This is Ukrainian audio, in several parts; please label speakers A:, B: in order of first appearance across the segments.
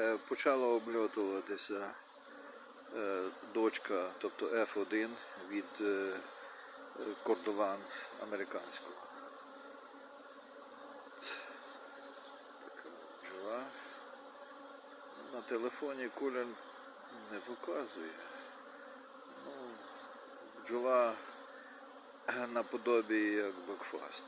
A: Е, Почала обльотуватися е, дочка, тобто F1 від е, кордован американського. Така бджола. На телефоні куля не показує. Ну, наподобі як бакфаст.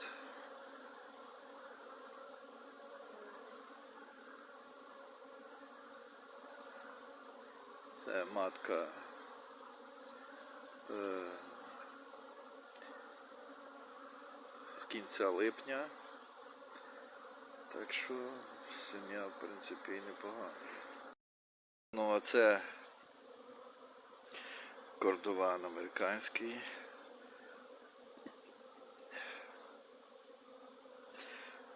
A: Це матка е, з кінця липня. Так що сім'я, в принципі, непогана. Ну, а це кордован американський.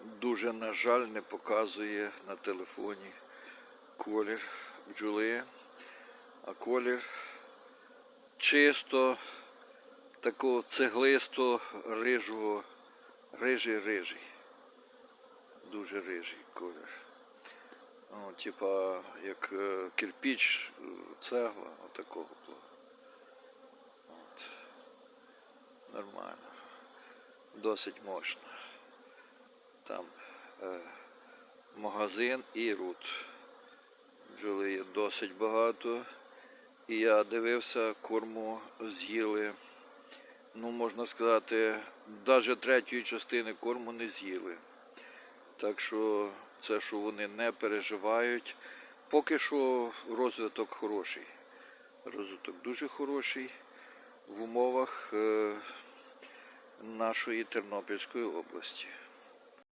A: Дуже, на жаль, не показує на телефоні колір бджоли, а колір чисто такого цеглисто рижого, рижий рижий. Дуже рижий колір. Ну, типа як е, кирпіч, цегла, отакого. От. Нормально. Досить мощно. Там е, магазин і рут. Бджоли є досить багато. І я дивився, корму з'їли. Ну, можна сказати, навіть третьої частини корму не з'їли. Так що це, що вони не переживають. Поки що розвиток хороший. Розвиток дуже хороший в умовах е, нашої Тернопільської області.